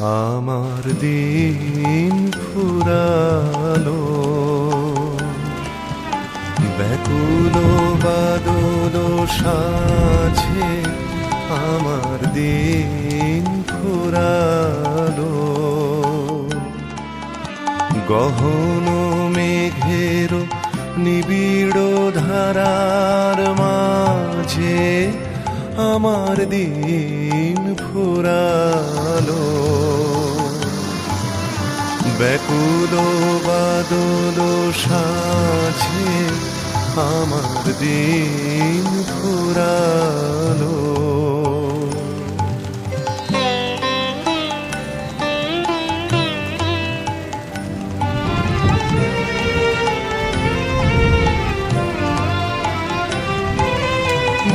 আমার দিন ফুরালো। ব্যাকুল বাদল সাছে আমার দিন ফুরালো। গহন মেঘের নিবিড় ধারার মাঝে আমার দিন ব্যাকুল বাদল সাছে আমার দিন ফুরালো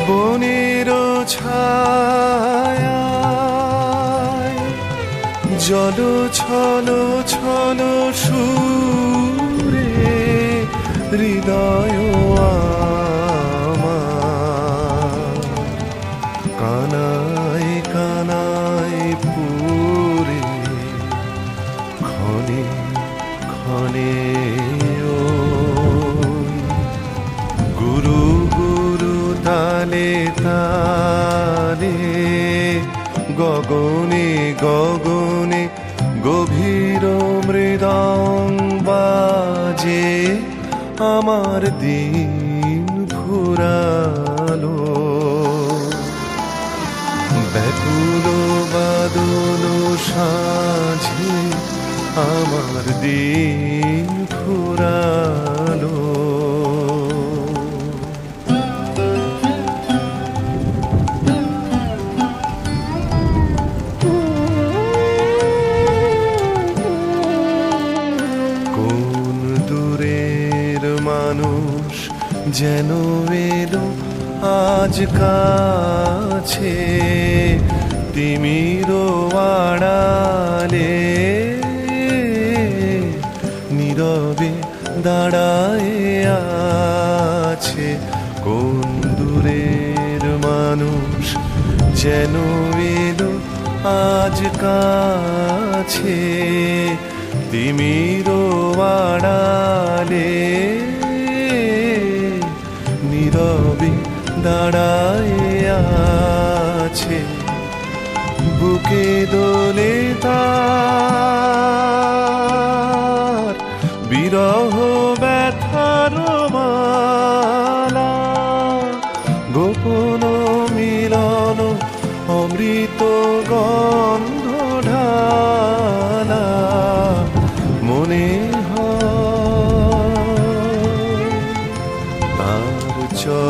বনের ছায় জল ছল ছল সুরে হৃদয় গগনে গগনে গভীর মৃদং বাজে আমার দিন ফুরালো ব্যাকুল বাদল সাঝে আমার দিন ফুরালো মানুষ যেন এলো আজ কাছে, তিমির আড়ালে নীরবে দাঁড়ায় আছে। কোন দূরের মানুষ যেন এলো আজ কাছে, তিমির আড়ালে নীরবে দাঁড়ায় আছে। বুকে দোলে তার বিরহ ব্যথার মালা। গোপন মিলন অমৃত গন্ধ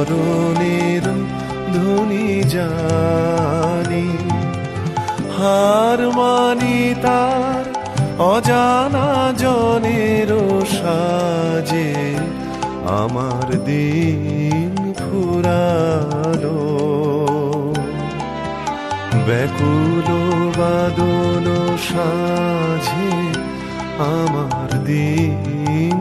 চরণের ধ্বনি জানি। হার মানি তার অজানা জনের সাজে, আমার দিন ফুরালো ব্যাকুল বাদল সাজে, আমার দিন